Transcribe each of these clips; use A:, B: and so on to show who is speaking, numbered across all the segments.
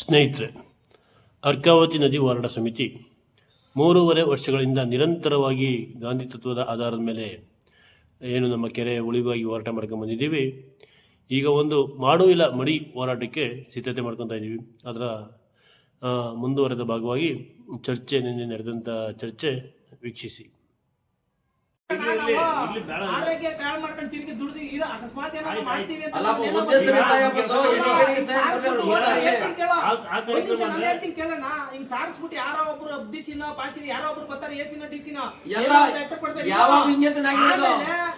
A: ಸ್ನೇಹಿತರೆ, ಅರ್ಕಾವತಿ ನದಿ ಹೋರಾಟ ಸಮಿತಿ ಮೂರುವರೆ ವರ್ಷಗಳಿಂದ ನಿರಂತರವಾಗಿ ಗಾಂಧಿ ತತ್ವದ ಆಧಾರದ ಮೇಲೆ ಏನು ನಮ್ಮ ಕೆರೆ ಉಳಿವಾಗಿ ಹೋರಾಟ ಮಾಡ್ಕೊಂಡು ಬಂದಿದ್ದೀವಿ. ಈಗ ಒಂದು ಮಾಡು ಇಲ್ಲ ಮಡಿ ಹೋರಾಟಕ್ಕೆ ಸಿದ್ಧತೆ ಮಾಡ್ಕೊತಾ ಇದ್ದೀವಿ. ಅದರ ಮುಂದುವರೆದ ಭಾಗವಾಗಿ ಚರ್ಚೆ, ನಿನ್ನೆ ನಡೆದಂಥ ಚರ್ಚೆ ವೀಕ್ಷಿಸಿ.
B: ಆರೋಗ್ಯ ಕಾಳ್ ಮಾಡ್ಕೊಂಡು ತಿರುಗಿ ದುಡ್ದು ಇರೋ ಅಕಸ್ಮಾತ್ ಏನಾದ್ರು ಮಾಡ್ತೀವಿ ಅಂತ
C: ಅಲ್ಲ,
B: ಏನೋ
C: ಒಂದೇ ಸರಿ
B: ಮಾಡ್ತೀವಿ.
C: ಸಾಯ ಬಂದು ಎಣ್ಣೆ ಗಾಡಿ ಸಾಯ
B: ಸಾರ್ಸ್ಬಿಟ್ಟು
C: ಬಂದ್ರೆ
B: ಹೋದ್ರೆ
C: ಊಟ
B: ಹೇಳ್ತೀನಿ ಕೇಳೋ.
A: ಆ- ಆ
B: ಒಂದ್ ನಿಮಿಷ
A: ಕಾರ್ಯಕ್ರಮ
B: ನಾನು
A: ಅಂದ್ರೆ-
B: ಹೇಳ್ತೀನಿ ಕೇಳೋಣ ಹಿಂಗ್ ಸಾರಿಸ್ಬಿಟ್ಟು ಯಾರೋ ಒಬ್ರು ಪಾಸಿನ ಯಾರೋ ಒಬ್ರು ಬರ್ತಾರೆ ಎಸಿನ ಡಿಸಿನ
C: ಎಲ್ಲ ಯಾವಾಗ ಹಿಂಗೆ ತಾನಾಗಿರೋದು?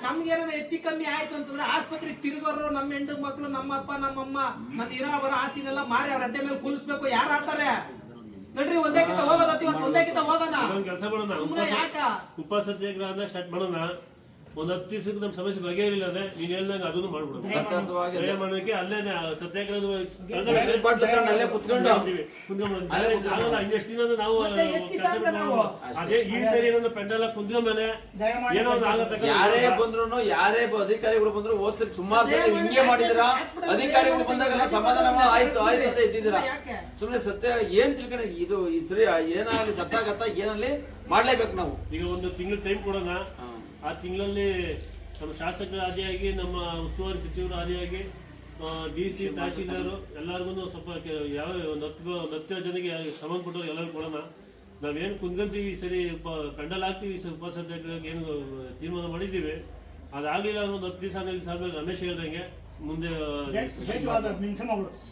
B: ನಮ್ಗೆ ಏನಾರ ಹೆಚ್ಚು ಕಮ್ಮಿ ಆಯ್ತು ಅಂತಂದ್ರೆ ಆಸ್ಪತ್ರೆ ತಿರುಗೋರು ನಮ್ಮ ಹೆಂಡು ಮಕ್ಳು ನಮ್ಮ ಅಪ್ಪ ನಮ್ಮಮ್ಮ ನನ್ನ ಇರೋ ಅವರ ಆಸ್ತಿನೆಲ್ಲ ಮಾರಿ ಅವ್ರ ಅದ್ದೆ ಮೇಲೆ ಕುಲಿಸ್ಬೇಕು. ಯಾರು ಆತಾರೆ ನಡ್ರಿ ಒಂದೇ ಕಿತ್ತ ಹೋಗೋದ ಇವತ್ತು ಒಂದೇ ಕಿತ್ತ ಹೋಗೋಣ
A: ಕೆಲಸ ಮಾಡೋಣ.
B: ಸುಮ್ನೆ ಯಾಕ?
A: ಉಪ ಸತ್ಯಾಗ್ರಹ ಸ್ಟಾರ್ಟ್ ಮಾಡೋಣ. ಒಂದ್ ಹತ್ತು ದಿವಸಕ್ಕೆ ನಮ್ಮ ಸಮಸ್ಯೆ ಬಗೆಹರಿಲ್ಲ ಅಂದ್ರೆ ನೀನ್ ಹೇಳ್ದಂಗೆ ಅದನ್ನು ಮಾಡ್ಬಿಡೋಣ ಅಲ್ಲೇನೆ ಮಾಡೋಕೆ ಸತ್ಯಾಗ್ರಹದ
C: ಬಟ್ ತಗೊಂಡು ಅಲ್ಲೇ ಕುತ್ಕೊಂಡು ಅಲ್ಲೇ ಕುತ್ಕೊಂಡು.
A: ಆಗಲ್ಲ ಇನ್ನೆಷ್ಟು ದಿನ ಅಂದ್ರೆ ನಾವು
B: ಮತ್ತೆ ಎಷ್ಟು ದಿವಸ ಅಂತ ನಾವು?
A: ಅದೇ ಈ ಸರಿ ಏನಂದ್ರೆ ಪೆಂಡಲ್ ಕುಂತ್ಕೊಂಡ ಮೇಲೆ ಏನೋ ಒಂದು ಆಗತ್ತೆ
C: ಯಾರೇ ಬಂದ್ರು ಯಾರೇ ಬ- ಅಧಿಕಾರಿಗಳು ಬಂದ್ರು ಹೋದ್ ಸರಿ ಸುಮಾರು ಸರಿ ಹಿಂಗೆ ಮಾಡಿದಿರ ಅಧಿಕಾರಿಗಳು ಬಂದಾಗ ಸಮಾಧಾನ ಆಯ್ತು ಆಯ್ತು ಅಂತ ಇದ್ದಿದ್ದೀರಾ
B: ಯಾಕೆ?
C: ಸುಮ್ನೆ ಸತ್ಯ ಏನ್ ತಿಳ್ಕೊಂಡ ಇದು ಈ ಸರಿ ಏನಾಗಲಿ ಸತ್ತಾಗತ್ತ ಏನಲ್ಲಿ ಮಾಡ್ಲೇಬೇಕು ನಾವು.
A: ಈಗ ಒಂದು ತಿಂಗಳು ಟೈಮ್ ಕೊಡೋಣ.
C: ಹಾ.
A: ಆ ತಿಂಗಳಲ್ಲಿ ನಮ್ಮ ಶಾಸಕರ ಆದಿಯಾಗಿ ನಮ್ಮ ಉಸ್ತುವಾರಿ ಸಚಿವರು ಆದಿಯಾಗಿ ಡಿ ಸಿ ತಹಶೀಲ್ದಾರು ಎಲ್ಲರಿಗೂ ಸ್ವಲ್ಪ ಯಾವ ಹತ್ತು ಜನಕ್ಕೆ ಸಂಬಂಧಪಟ್ಟವ್ರು ಎಲ್ಲರೂ ಕೊಡೋಣ ನಾವೇನು ಕುಂದ್ಕೊಂತೀವಿ ಈ ಸರಿ ಈ ಸರಿ ಉಪ ಸತ್ಯಾಗ್ರಹಕ್ಕೆ ಏನು ತೀರ್ಮಾನ ಮಾಡಿದ್ದೀವಿ. ಅದಾಗಲಿಲ್ಲ ಒಂದು ಹತ್ತು ದಿವಸ ಹನ್ನೆರಡು ದಿವಸ ಆದ್ಮೇಲೆ ರಮೇಶ್ ಹೇಳ್ದಂಗೆ ಮುಂದೆ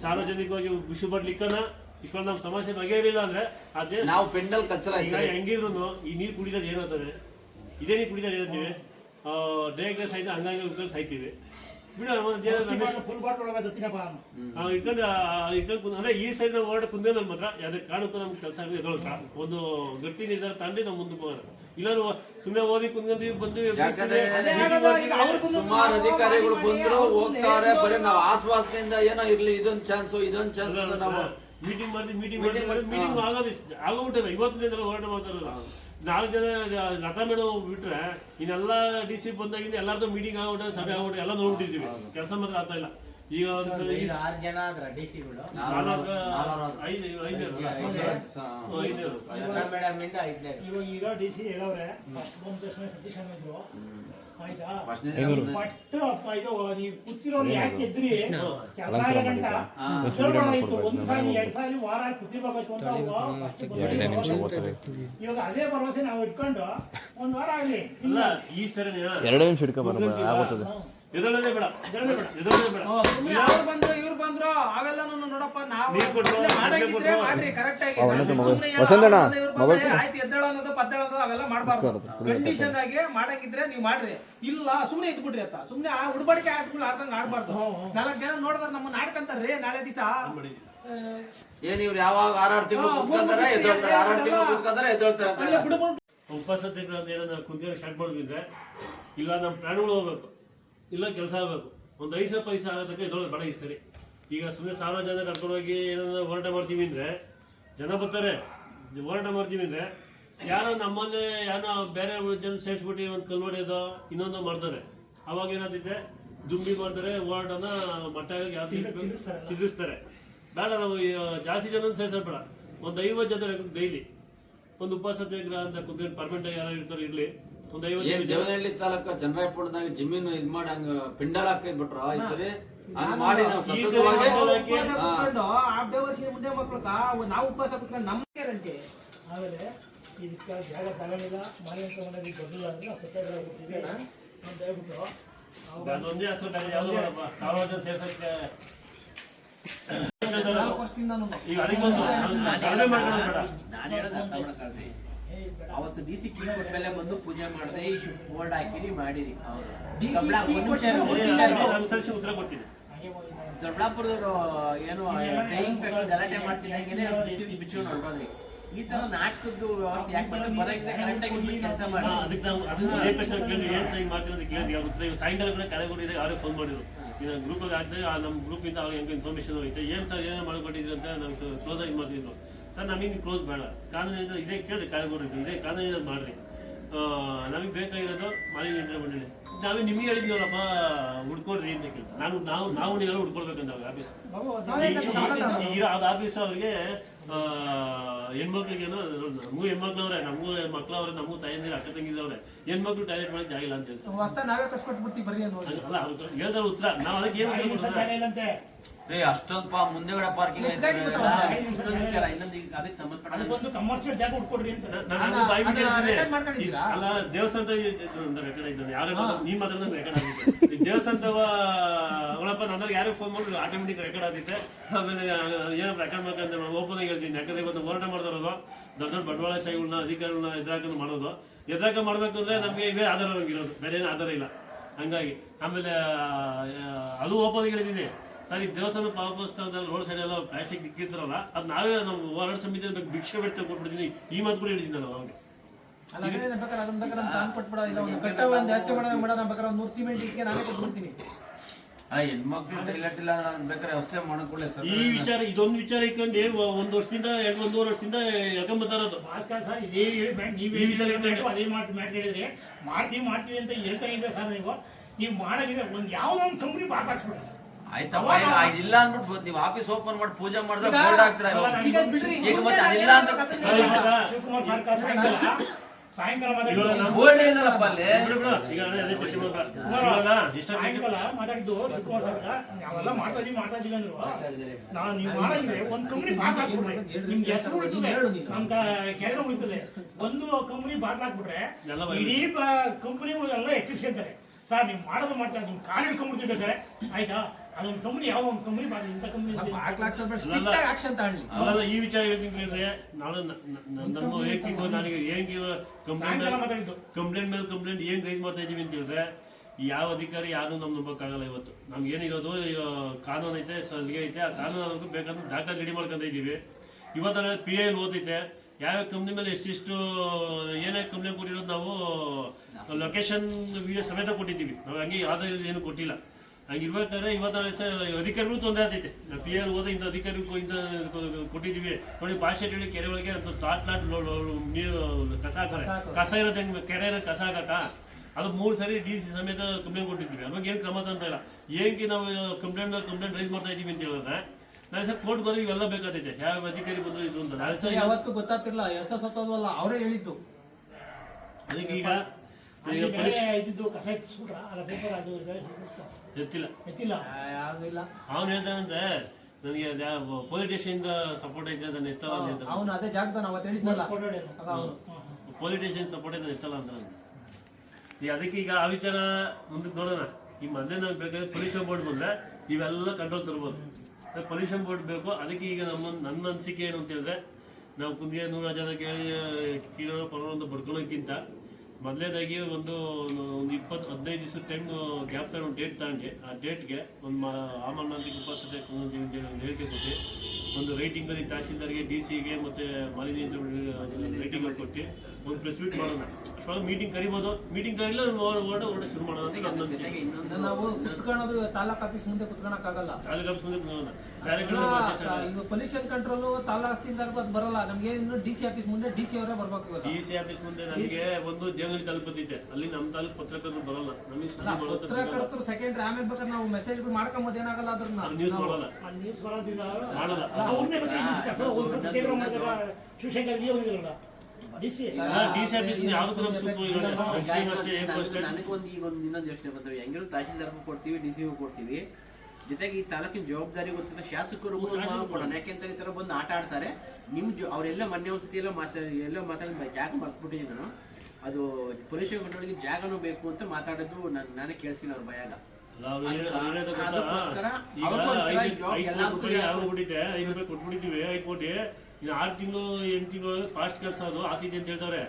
A: ಸಾರ್ವಜನಿಕವಾಗಿ ಖುಷಿ ಪಡ್ಲಿಕ್ಕನ ಇಷ್ಟೊಂದು ನಮ್ಮ ಸಮಸ್ಯೆ ಬಗೆಹರಿಲ್ಲ ಅಂದ್ರೆ ಅದೇ
C: ನಾವು ಪೆಂಡಲ್ ಕಚ್ಚರ
A: ಹೆಂಗಿದ್ರು ಈ ನೀರು ಕುಡಿದ್ರೆ ಏನಾಗ್ತದೆ ಇದೇ ರೀತಿ ಕುಡಿತಾ ಏನಂತೀವಿ ದೇಹಕ್ಕೆ ಸಾಯ್ತು ಹಂಗಾಗಿ ಉಳ್ಕೊಂಡು ಸಾಯ್ತೀವಿ. ಬಿಡು ಒಂದು ಇಟ್ಕೊಂಡು ಇಟ್ಕೊಂಡು ಕುಂದ್- ಅಂದ್ರೆ ಈ ಸೈಡ್ ನಾವು ಹೊರಡ ಕುಂದೇ ನಮ್ಮ ಹತ್ರ ಯಾವ್ದೇ ಕಾರಣಕ್ಕೂ ನಮ್ಗೆ ಕೆಲಸ ಆಗಲಿ ಒಂದು ಗಟ್ಟಿ ನಿರ್ಧಾರ ತಂದು ನಾವು ಮುಂದಕ್ಕೆ ಹೋಗೋಣ. ಇಲ್ಲಾರು ಸುಮ್ಮನೆ ಓದಿ
B: ಕುಂದ್ಕೊಂಡು ಅವ್ರಿಗೂ
C: ಸುಮಾರು ಅಧಿಕಾರಿಗಳು ಬಂದ್ರು ಹೋಗ್ತಾರೆ ಬರೀ ನಾವು ಆಸ್ವಾಸದಿಂದ ಏನೋ ಇರ್ಲಿ ಇದೊಂದು ಚಾನ್ಸ್ ಇದೊಂದು ಚಾನ್ಸ್ ನಾವು
A: ಮೀಟಿಂಗ್ ಮಾಡಿ ಮೀಟಿಂಗ್ ಮಾಡಿ ಮೀಟಿಂಗ್ ಆಗೋದು ಆಗೋಗ್ಬಿಟ್ಟಿಲ್ಲ ಇವತ್ತಿನಿಂದ ಹೋರಾಟ ಮಾಡ್ತಾ ಇರೋದು ನಾಲ್ಕು ಜನ ಲತಾ ಮೇಡಮ್ ಬಿಟ್ರೆ ಇನ್ನೆಲ್ಲ ಡಿ ಸಿ ಬಂದಾಗಿಂದ ಎಲ್ಲಾರ್ದು ಮೀಟಿಂಗ್ ಆಗ್ಬಿಟ್ಟು ಸಭೆ ಆಗ್ಬಿಟ್ಟು ಎಲ್ಲ ನೋಡ್ಬಿಟ್ಟಿದ್ದೀವಿ. ಕೆಲಸ ಮಾತ್ರ ಆಗ್ತಾ ಇಲ್ಲ. ಈಗ
D: ಆರು ಜನ ಆದ್ರ ಮೇಡಮ್ ಇಂದ
E: ಇವಾಗ ಈಗ ಡಿ ಸಿ ಹೇಳವ್ರೆ ಫಸ್ಟ್ ಬಂದ ತಕ್ಷಣ ಸತೀಶ್ ಅಣ್ಣ ಇದ್ರು ನಿಮಿಷ
C: ಫಸ್ಟ್ನೇ
E: ಅಪ್ಪ ಇದು ನೀವು ಕೂತಿರೋರು ಯಾಕೆ ಎದ್ರಿ? ಕೆಲಸ ಆಗೋ ಗಂಟ? ಕೇಳ್ಬೋದಾಗಿತ್ತು ಒಂದು ಸಾರಿ ಎರಡ್ ಸಾರಿ ವಾರ ಕೂತಿರ್ಬೇಕಾಯ್ತು ಅಂತ ಅವ್ರು first ಬಂದ್ರು. ಇವಾಗ ಅದೇ ಭರವಸೆ ನಾವು ಇಟ್ಕೊಂಡು ಒಂದ್ ವಾರ ಆಗ್ಲಿ.
A: ಇಲ್ಲ ಈ ಸರಿ
F: ಎರಡು ನಿಮಿಷ ಇಟ್ಕೊಂಡ್ ಆಗುತ್ತದೆ
A: ಬೇಡ ಬೇಡ
B: ಅವ್ರು ಬಂದ್ರು ಇವ್ರು ಬಂದ್ರು ಅವೆಲ್ಲನೂ ನೋಡಪ್ಪ ನಾವು ಮಾಡಂಗಿದ್ರೆ. ಮಾಡ್ರಿ ಕರೆಕ್ಟ್ ಆಗಿ ಸುಮ್ನೆ ಏನೋ
F: ವಸಂತಣ್ಣ, ಮೊಬೈಲ್
B: ಆಯ್ತು ಎದ್ದೇಳ ಅನ್ನೋದು ಪದ್ದೇಳ ಅನ್ನೋದು ಅವೆಲ್ಲ ಮಾಡಬಾರ್ದು. ಕಂಡೀಷನ್ ಆಗಿ ಮಾಡಂಗಿದ್ರೆ ನೀವು ಮಾಡ್ರಿ. ಇಲ್ಲ ಸುಮ್ನೆ ಇದ್ಬಿಟ್ರಿ ಅಂತ. ಸುಮ್ನೆ ಆ ಉಡ್ಬಡಿಕೆ ಆಟಗಳು ಆತಂಗ ಆಡ್ಬಾರ್ದು ನಾಲ್ಕು ಜನ ನೋಡಿದ್ರೆ ನಮ್ಮನ್ನ ಆಡ್ಕಂತಾರ್ರಿ ನಾಳೆ ದಿವಸ?
C: ಏನ್ ಇವ್ರು ಯಾವಾಗ ಆರಾರು ತಿಂಗಳು ಕುತ್ಕೊಂತಾರೆ ಎದ್ದೊಳ್ತಾರೆ ಆರಾರು ತಿಂಗಳು ಕುತ್ಕೊಂತಾರೆ ಎದ್ದೊಳ್ತಾರೆ ಅಂತ.
A: ಸ್ಟಾರ್ಟ್ ಮಾಡಿದ್ರೆ ಇಲ್ಲ ನಮ್ಮ ಪ್ರಾಣಿಗಳು ಹೋಗ್ಬೇಕು. ಇಲ್ಲ ಕೆಲಸ ಆಗಬೇಕು. ಒಂದು ಐದು ಪೈಸ ಆಗೋದಕ್ಕೆ ಇದೊಳಗೆ ಬಡ ಈ ಸರಿ. ಈಗ ಸುಮ್ಮನೆ ಸಾವಿರ ಜನ ಕರ್ಕೊಂಡು ಹೋಗಿ ಏನಾದ್ರು ಹೋರಾಟ ಮಾಡ್ತೀವಿ ಅಂದರೆ ಜನ ಬರ್ತಾರೆ. ಹೋರಾಟ ಮಾಡ್ತೀವಿ ಅಂದರೆ ಯಾರೋ ನಮ್ಮನ್ನೇ ಯಾರೋ ಬೇರೆ ಜನ ಸೇರಿಸ್ಬಿಟ್ಟು ಒಂದು ಕಲ್ಲು ಹೊಡೆಯೋದು ಇನ್ನೊಂದು ಮಾಡ್ತಾರೆ. ಅವಾಗ ಏನಾಗ್ತಿದೆ ದುಂಬಿ ಮಾಡ್ತಾರೆ ಹೋರಾಟನ ಮಟ್ಟ ಚಿದ್ರಿಸ್ತಾರೆ ಬೇಡ ನಾವು ಜಾಸ್ತಿ ಜನ ಸೇರಿಸಬೇಡ ಬೇಡ. ಒಂದು ಐವತ್ತು ಜನ ಡೈಲಿ ಒಂದು ಉಪವಾಸ ಅಂತ ಕುಂತ್ಕೊಂಡು ಪರ್ಮನೆಂಟ್ ಯಾರು ಇರ್ತಾರೆ ಇರ್ಲಿ.
C: ಏನ್ ದೇವನಹಳ್ಳಿ ತಾಲೂಕ ಚಂದ್ರಾಯಪುರದಾಗ ಜಮೀನು ಇದ್ ಮಾಡಿ ಹಂಗ ಪಿಂಡಾಲ್ ಹಾಕಿದ್ ಬಿಟ್ರ ಈ ಸರಿ? ಹಂಗ ಮಾಡಿ ನಾವು ಸತತವಾಗಿ
B: ಉಪವಾಸ ಕುತ್ಕೊಂಡು ಆ ದೇವರ್ಷಿ ಮುಂದೆ ಮಕ್ಳಕ್ಕ ನಾವು ಉಪವಾಸ ಕುತ್ಕೊಂಡು ನಮ್ಮ ಗ್ಯಾರಂಟಿ
E: ಆಮೇಲೆ ಇದಕ್ಕೆ ಜಾಗ ತಗೊಂಡಿಲ್ಲ ಮನೆ ಅಂತ ಮನೆಗೆ ಬರ್ಲಿಲ್ಲ ಅಂದ್ರೆ ನಾವು ಸತ್ಯಾಗ್ರಹ ಬಿಡ್ತೀವಿ ಅಂತ ಹೇಳ್ಬಿಟ್ಟು
A: ಅದೊಂದೇ ಅಷ್ಟು ಬೇರೆ ಯಾವ್ದು ಬೇಡಪ್ಪ ಸಾವಿರ ಜನ ಸೇರ್ಸಕ್ಕೆ ಈಗ ಅದಕ್ಕೊಂದು ಕಡಿಮೆ ಮಾಡ್ಕೊಳ್ಳೋದು ಬೇಡ.
D: ನಾನು ಹೇಳೋದು ಅರ್ಥ ಮಾಡ್ಕೊಳ್ರಿ ಅವತ್ತು ಡಿ ಸಿ ಕೀ ಕೊಟ್ಮೇಲೆ ಬಂದು ಪೂಜೆ ಮಾಡಿದ್ರೆ ಈ ಶಿಫ್ಟ್ ಬೋರ್ಡ್ ಹಾಕಿರಿ ಮಾಡಿರಿ. ದೊಡ್ಡಬಳ್ಳಾಪುರದವರು ಏನು ಟ್ರೈನಿಂಗ್ ಫ್ಯಾಕ್ಟ್ರಿ ಗಲಾಟೆ ಮಾಡ್ತಿದ್ದಂಗೆ ಬಿಚ್ಚು ಬಿಚ್ಕೊಂಡು ಹೊರಟೋದ್ರಿ ಈ ತರ ನಾಟಕದ್ದು ವ್ಯವಸ್ಥೆ ಯಾಕೆ ಮಾಡಿದ್ರೆ ಬರಂಗಿದೆ ಕರೆಕ್ಟ್ ಆಗಿ ಕೆಲಸ ಮಾಡಿ.
A: ಅದಕ್ಕೆ ನಾವು ಅದೇ ಪ್ರಶ್ನೆ ಏನ್ ಸೈನ್ ಮಾಡ್ತೀನಿ ಅಂತ ಕೇಳಿದ್ವಿ ಉತ್ತರ ಇವ್ರು ಸಾಯಂಕಾಲ ಕೂಡ ಕರೆಗೊಂಡಿದೆ ಯಾರೇ ಫೋನ್ ಮಾಡಿದ್ರು. ಈಗ ಗ್ರೂಪ್ ಹಾಕಿದ್ರೆ ಆ ನಮ್ಮ ಗ್ರೂಪ್ ಇಂದ ಅವ್ರಿಗೆ ಹೆಂಗೆ ಇನ್ಫಾರ್ಮೇಶನ್ ಹೋಯ್ತು ಏನ್ ಸರ್ ಏನೋ ಮಾಡ್ಕೊಟ್ಟಿದ್ರು ಅಂತ ನಾವು ಕ್ಲೋಸ್ ಆಗಿ ಮಾಡ್ತಿದ್ರು. ಸರ್ ನಮಗೆ ಕ್ಲೋಸ್ ಬೇಡ. ಕಾನೂನಿಂದ ಇದೇ ಕೇಳಿ ಕರೆಗೊಂಡಿದ್ದು ಇದೇ ಕಾನೂನಿಂದ ಮಾಡ್ರಿ. ನಮಗೆ ಬೇಕಾಗಿರೋದು ಮಾಲಿನ್ಯ ನಿಯಂತ್ರಣ ಮಂಡಳಿ. ನಾವೇ ನಿಮ್ಗೆ ಹೇಳಿದ್ವಲ್ಲಪ್ಪ ಹುಡ್ಕೊಡ್ರಿ ಅಂತ ಕೇಳಿ ನಾನು ನಾವು ನಾವು ನೀವೆಲ್ಲ ಹುಡ್ಕೊಳ್ಬೇಕಂತ ಅವ್ರಿಗೆ ಆಫೀಸ್. ಈಗ ಅದು ಆಫೀಸ್ ಅವ್ರಿಗೆ ಆ, ಹೆಣ್ಮಕ್ಳಿಗೇನೋ ನಮಗೂ ಹೆಣ್ಮಕ್ಳವ್ರೆ ನಮಗೂ ಮಕ್ಳವ್ರೆ ನಮಗೂ ತಾಯಂದಿರ ಅಕ್ಕ ತಂಗಿದವ್ರೆ ಹೆಣ್ಮಕ್ಳು ಟಾಯ್ಲೆಟ್ ಮಾಡಕ್ ಜಾಗಿಲ್ಲ ಅಂತ ಹೇಳ್ತಾರೆ. ಅಲ್ಲ ಹೇಳ್ದಾರ ಉತ್ತರ. ನಾವು ಅದಕ್ಕೆ ಏನು
E: ಐದು
C: ಅಷ್ಟೊಂದು ಪಾ ಮುಂದೆಗಡೆ ಪಾರ್ಕಿಂಗ್ ಐತೆ.
B: ಬಿಟ್ಟಾವ?
D: ಇನ್ನೊಂದು ವಿಚಾರ ಇನ್ನೊಂದು ಈಗ ಅದಕ್ಕೆ ಸಂಬಂಧಪಟ್ಟ
E: ಅದಕ್ಕೊಂದು ಕಮರ್ಷಿಯಲ್ ಜಾಗ ಉಟ್ಕೊಡ್ರಿ ಅಂತ.
A: ನಾನು ಬಾಯಿ ಬಿಟ್ಟು
B: ಅದನ್ನ
A: ಹೇಳ್ತೀನಿ.
B: record ಮಾಡ್ಕೊಂಡಿದ್ದೀರಾ?
A: ಅಲ್ಲ ದೇವಸ್ಥಾನ ರೆಕಾರ್ಡ್ ಇದ್ದಾನೆ. ಯಾರೇ ನೀವ್ ಮಾತಾಡಿದ್ರೆ ರೆಕಾರ್ಡ್ ಆಗುತ್ತೆ. ಈ ದೇವಸ್ಥಾನದವ ಅವಳಪ್ಪ ನನಗೆ ಯಾರು ಫೋನ್ ಮಾಡಿದ್ರು ಆಟೋಮೆಟಿಕ್ ರೆಕಾರ್ಡ್ ಆಗುತ್ತೆ. ಆಮೇಲೆ ಏನೋ ರೆಕಾರ್ಡ್ ಮಾಡ್ಕೊಂತ ಓಪನ್ ಆಗಿ ಹೇಳ್ತೀನಿ. ಯಾಕಂದ್ರೆ ಇವತ್ತು ಹೋರಾಟ ಮಾಡ್ತಾರಲ್ವ ದೊಡ್ಡ ದೊಡ್ಡ ಬಂಡವಾಳಶಾಹಿಗಳನ್ನ ಅಧಿಕಾರಿಗಳನ್ನ ಎದುರಾಕೊಂಡು ಮಾಡೋದು. ಎದುರಾಕ ಮಾಡ್ಬೇಕು ಅಂದ್ರೆ ನಮಗೆ ಇವೇ ಆಧಾರ ಇರೋದು ಬೇರೆ ಏನು ಆಧಾರ ಇಲ್ಲ. ಹಂಗಾಗಿ ಆಮೇಲೆ ಆ, ಅದು ಓಪನ್ ಆಗಿ ಹೇಳಿದ್ದೀನಿ. ಸರ್ ಈ ದೇವಸ್ಥಾನ ಪಾಪಸ್ಥಾನದಲ್ಲಿ ರೋಡ್ ಸೈಡ್ ಎಲ್ಲ ಪ್ಲಾಸ್ಟಿಕ್ ಇಕ್ಕಿರ್ತಾರಲ್ಲ ಅದು ನಾವೇ ನಮ್ಮ ಹೋರಾಟ ಸಮಿತಿ ಬಗ್ಗೆ ಭಿಕ್ಷೆ ಬಿಡ್ತಾ ಕೊಟ್ಬಿಡ್ತೀನಿ ಈ ಮಾತು ಕೂಡ ಹೇಳಿದ್ದೀನಿ ನಾನು
C: ಅವ್ರಿಗೆ
A: ಈ ವಿಚಾರ ಇದೊಂದು ವಿಚಾರ ಇಟ್ಕೊಂಡು ಒಂದ್ ವರ್ಷದಿಂದ ಎರಡು ಒಂದೂವರೆ ವರ್ಷದಿಂದ ಎಳ್ಕೊಂಬತ್ತಾರದು
E: ಭಾಸ್ಕರ್ ಸರ್ ಇದೇ ಹೇಳಿ ಬ್ಯಾಂಕ್ ನೀವೇ
A: ಈ ವಿಚಾರ
E: ಅದೇ ಮ್ಯಾಟ್ ಹೇಳಿದ್ರೆ ಮಾಡ್ತೀವಿ ಮಾಡ್ತೀವಿ ಅಂತ ಹೇಳ್ತಾ ಇದ್ದೀರಾ ಸರ್ ನೀವು? ನೀವು ಮಾಡೋದಿದೆ ಒಂದು ಯಾವ ಒಂದು ಕಂಪ್ನಿ ಹಾಕ್ಸ್ಬಿಡಿ
C: ಆಯ್ತಪ್ಪ ಈಗ ಆ- ಇಲ್ಲ ಅಂದ್ಬಿಟ್ಟು ನೀವು ಆಫೀಸ್ ಓಪನ್ ಮಾಡಿ ಪೂಜೆ ಮಾಡಿದ್ರೆ ಬೋರ್ಡ್ ಆಗ್ತಾರೆ
B: ಈಗ
C: ಈಗ ಮತ್ತೆ ಅದಿಲ್ಲ ಅಂತ
E: ಶಿವಕುಮಾರ್ ಸಾಯಂಕಾಲ ಮಾತಾಡಿದ್ದು ಶಿವಕುಮಾರ್ ಸರ್ಕಾರ ನಾವೆಲ್ಲ ಮಾಡ್ತಾ ಇದೀವಿ ಮಾಡ್ತಾ ಇದೀವಿ ಅಂದ್ರು. ನಾವು ನೀವು ಮಾಡಾಗಿದೆ ಒಂದು ಕಂಪ್ನಿ ಬಾಕ್ ಹಾಕ್ಸ್ಬಿಡ್ರಿ. ನಿಮ್ಗೆ ಹೆಸರು ಉಳಿತದೆ. ನಮ್ ಕೆರೆ ಉಳಿತದೆ. ಒಂದು ಕಂಪ್ನಿ ಬಾಕ್ ಹಾಕ್ಬಿಟ್ರೆ ಇಡೀ ಕಂಪ್ನಿ ಎಲ್ಲ ಎಚ್ಚರಿಸ್ಕೊಂತಾರೆ ಸರ್ ನೀವು ಮಾಡೋದು ಮಾಡ್ತಾ ನಿಮ್ ಕಾಲ್ ಹಿಡ್ಕೊಂಡ್ಬಿಡ್ತೀವಿ ಬೇಕಾರೆ ಆಯ್ತಾ? ಅದೊಂದು ಕಂಪ್ನಿ ಯಾವ್ದೋ ಒಂದು ಕಂಪ್ನಿ ಬಾಕಿ ಇಂಥ ಕಂಪ್ನಿ
B: ಆಕ್ಷನ್ ತಗೊಳ್ಳಿ.
A: ಅಲ್ಲ ಈ ವಿಚಾರ ಹೇಳ್ತೀನಿ ನಾನು ನ- ನ- ನ- ನನ್ನ ವೈಯಕ್ತಿಕ ನನಗೆ ಏನ್ ಕಂಪ್ಲೇಂಟ್
E: ಸಾಯಂಕಾಲ ಮಾತಾಡಿದ್ದು.
A: ಕಂಪ್ಲೇಂಟ್ ಮೇಲೆ ಕಂಪ್ಲೇಂಟ್ ಏನ್ ರೈಸ್ ಮಾಡ್ತಾ ಇದೀವಿ ಅಂತ ಹೇಳಿದ್ರೆ ಯಾವ ಅಧಿಕಾರಿ ಯಾರು ನಮ್ ನಂಬಕ್ಕಾಗಲ್ಲ ಇವತ್ತು. ನಮ್ಗೆ ಏನಿರೋದು ಈಗ ಕಾನೂನು ಐತೆ ಸಲಿಗೆ ಐತೆ ಆ ಕಾನೂನು ಬೇಕಂದ್ರೆ ದಾಖಲೆ ರೆಡಿ ಮಾಡ್ಕೊಂತ ಇದೀವಿ ಇವತ್ತು ಪಿ ಐ ಓದೈತೆ. ಯಾವ ಕಂಪ್ನಿ ಮೇಲೆ ಎಷ್ಟಿಷ್ಟು ಏನೇ ಕಂಪ್ಲೇಂಟ್ ಕೊಟ್ಟಿರೋದು ನಾವು ಲೊಕೇಶನ್ ವಿಡಿಯೋ ಸಮೇತ ಕೊಟ್ಟಿದ್ದೀವಿ. ನಾವು ಹಂಗೆ ಯಾವ್ದು ಏನು ಕೊಟ್ಟಿಲ್ಲ. ಹಂಗೆ ಇರ್ಬೇಕಾದ್ರೆ ಇವತ್ತು ಅಧಿಕಾರಿಗಳು ತೊಂದರೆ ಆಗ್ತೈತೆ. ನಾವು ಪಿ ಎಲ್ ಹೋದ ಇಂಥ ಅಧಿಕಾರಿಗಳು ಇಂಥ ಕೊಟ್ಟಿದ್ದೀವಿ. ನೋಡಿ ಭಾಷೆ ಹೇಳಿ ಕೆರೆ ಒಳಗೆ ಅಂತ ತಾಟ್ ನಾಟ್ ನೀರು ಕಸ ಹಾಕರೆ. ಕಸ ಇರೋದು ಹೆಂಗೆ ಕೆರೆ ಇರೋ ಕಸ ಹಾಕಕ್ಕ? ಅದು ಮೂರು ಸರಿ ಡಿ ಸಿ ಸಮೇತ ಕಂಪ್ಲೇಂಟ್ ಕೊಟ್ಟಿದ್ದೀವಿ. ಅವಾಗ ಏನು ಕ್ರಮ ಅಂತ ಇಲ್ಲ. ಏನಕ್ಕೆ ನಾವು ಕಂಪ್ಲೇಂಟ್ ಕಂಪ್ಲೇಂಟ್ ರೈಸ್ ಮಾಡ್ತಾ ಇದೀವಿ ಅಂತ ಹೇಳಿದ್ರೆ ನಾಳೆ ಸರ್ ಕೋರ್ಟ್ ಬಂದ್ರೆ ಇವೆಲ್ಲ ಬೇಕಾಗ್ತೈತೆ ಯಾವ ಅಧಿಕಾರಿ ಬಂದ್ರು ಇದು ಅಂತ. ನಾಳೆ ಸರ್
B: ಯಾವತ್ತು ಗೊತ್ತಾಗ್ತಿಲ್ಲ ಎಸ್ ಎಸ್ ಹತ್ತೋದಲ್ಲ ಅವರೇ ಹೇಳಿದ್ದು.
A: ಅದಕ್ಕೆ ಈಗ
E: ಇದ್ದಿದ್ದು ಕಸ ಅದು
A: ಎತ್ತಿಲ್ಲ.
E: ಎತ್ತಿಲ್ಲ.
B: ಯಾವ್ದಿಲ್ಲ
A: ಅವನು ಹೇಳ್ತಾನಂತೆ ನನಗೆ ಪೊಲೀಸ್ ಸ್ಟೇಷನ್ ಸಪೋರ್ಟ್ ಐತೆ ಎತ್ತಲ್ಲ ಅಂತ.
B: ಅವನು ಅದೇ ಜಾಗದ ನಾವು
A: ಪೊಲೀಸ್ ಸ್ಟೇಷನ್ ಸಪೋರ್ಟ್ ಐತೆ ಎತ್ತಲ್ಲ ಅಂತ ನಾನು. ಈಗ ಅದಕ್ಕೆ ಈಗ ಆ ವಿಚಾರ ಮುಂದಕ್ಕೆ ನೋಡೋಣ. ಈ ಮೊದಲೇ ನಾವು ಬೇಕಾದ್ರೆ ಪೊಲ್ಯೂಷನ್ ಬೋರ್ಡ್ ಬಂದ್ರೆ ಇವೆಲ್ಲ ಕಂಟ್ರೋಲ್ ತರ್ಬೋದು. ಪೊಲ್ಯೂಷನ್ ಬೋರ್ಡ್ ಬೇಕು. ಅದಕ್ಕೆ ಈಗ ನಮ್ಮ ನನ್ನ ಅನಿಸಿಕೆ ಏನು ಅಂತ ಹೇಳಿದ್ರೆ ನಾವು ಕುಂದಿಗೆ ನೂರ ಜನ ಕೇಳಿ ಕೀಳೋ ಪರೋ ಅಂತ ಬಡ್ಕೊಳ್ಳೋಕ್ಕಿಂತ ಮೊದಲನೇದಾಗಿ ಒಂದು ಒಂದು ಇಪ್ಪತ್ತು ಹದಿನೈದು ದಿವಸ ಟೈಮ್ ಗ್ಯಾಪ್ ತಗೊಂಡು ಒಂದು ಡೇಟ್ ತಗೊಂಡೆ. ಆ ಡೇಟ್ಗೆ ಒಂದು ಮಾ ಆಮರಣಾಂತಿಕ ಉಪಸ್ಥಿತಿ ಒಂದು ಹೇಳಿಕೆ ಕೊಟ್ಟು. ಒಂದು ರೈಟಿಂಗಲ್ಲಿ ತಹಸೀಲ್ದಾರ್ಗೆ ಡಿ ಸಿಗೆ ಮತ್ತು ಮಾಲಿನ್ಯ ರೈಟಿಂಗ್ ಕೊಟ್ಟು. ಒಂದು ಪ್ರೆಸ್ ಮೀಟ್ ಮಾಡೋಣ. ಅಷ್ಟೊಳಗೆ ಮೀಟಿಂಗ್ ಕರಿಬೋದು. ಮೀಟಿಂಗ್ ಕರೀಲ್ಲ ಹೊರಟ ಶುರು ಮಾಡೋಣ ಅಂತ
B: ನಾವು ಕುತ್ಕೊಳ್ಳೋದು ತಾಲೂಕ್ ಆಫೀಸ್ ಮುಂದೆ ಕುತ್ಕೊಳಕ್ಕಾಗಲ್ಲ.
A: ತಾಲೂಕು ಆಫೀಸ್ ಮುಂದೆ ನೋಡೋಣ
B: ಇದು ಪೊಲ್ಯೂಷನ್ ಕಂಟ್ರೋಲ್ ತಹಸೀಲ್ದಾರ್ ಅದು ಬರಲ್ಲ. ನಮ್ಗೆ ಇನ್ನು ಡಿ ಸಿ ಆಫೀಸ್ ಮುಂದೆ ಡಿ ಸಿ ಅವರೇ ಬರ್ಬೇಕು
A: ಡಿ ಸಿ ಆಫೀಸ್ ಮುಂದೆ ನಮಗೆ ಒಂದು ದೇವನಹಳ್ಳಿ ತಲುಪುತ್ತಿದೆ ಅಲ್ಲಿ ನಮ್ಮ ತಾಲೂಕು ಪತ್ರಕರ್ತರು ಬರಲ್ಲ. ನಮಗೆ
B: ಪತ್ರಕರ್ತರು ಸೆಕೆಂಡ್ರಿ ಆಮೇಲೆ ಬೇಕಾದ್ರೆ ನಾವು ಮೆಸೇಜ್ ಮಾಡ್ಕೊಂಬೋದು ಏನಾಗಲ್ಲ ಅದ್ರನ್ನ
A: ನ್ಯೂಸ್ ಮಾಡಲ್ಲ.
E: ನ್ಯೂಸ್
A: ಮಾಡಲ್ಲ
E: ಶಿವಶಂಕರ್ ಹೋಗಿದ್ರಲ್ಲ?
D: ನನಗೊಂದು ಈಗ ಒಂದು ಇನ್ನೊಂದು ಯೋಚನೆ ಬಂದ್ರೆ ಹೆಂಗಿರೋ ತಹಶೀಲ್ದಾರ್ಗೂ ಕೊಡ್ತೀವಿ ಡಿ ಸಿ ಕೊಡ್ತೀವಿ. ಜೊತೆಗೆ ಈ ತಾಲೂಕಿನ ಜವಾಬ್ದಾರಿ ಗೊತ್ತಿಲ್ಲ ಶಾಸಕರು ಕೊಡೋಣ ಯಾಕೆಂತ ಈ ತರ ಬಂದು ಆಟ ಆಡ್ತಾರೆ. ನಿಮ್ ಜೊ ಅವರೆಲ್ಲ ಮೊನ್ನೆ ಒಂದ್ಸತಿ ಎಲ್ಲ ಮಾತಾಡಿ ಎಲ್ಲ ಮಾತಾಡಿದ ಜಾಗ ಮರ್ತ್ಬಿಟ್ಟಿದ್ದೀನಿ ನಾನು. ಅದು ಪೊಲೀಸ್ ಕಂಟ್ರೋಲ್ಗೆ ಜಾಗನೂ ಬೇಕು ಅಂತ ಮಾತಾಡೋದು ನಾನು ನಾನೇ ಕೇಳಿಸ್ತೀನಿ ಅವ್ರ ಭಯಾಗ.
A: ಐದು ರೂಪಾಯಿ ಕೊಟ್ಬಿಟ್ಟಿದ್ದೀವಿ. ಹೈಕೋರ್ಟ್ ಕೋಟಿ ಆರು ತಿಂಗಳು ಎಂಟು ತಿಂಗಳು ಫಾಸ್ಟ್ ಕೆಲಸ ಅದು ಆಗ್ತಿದೆ ಅಂತ ಹೇಳ್ತಾರೆ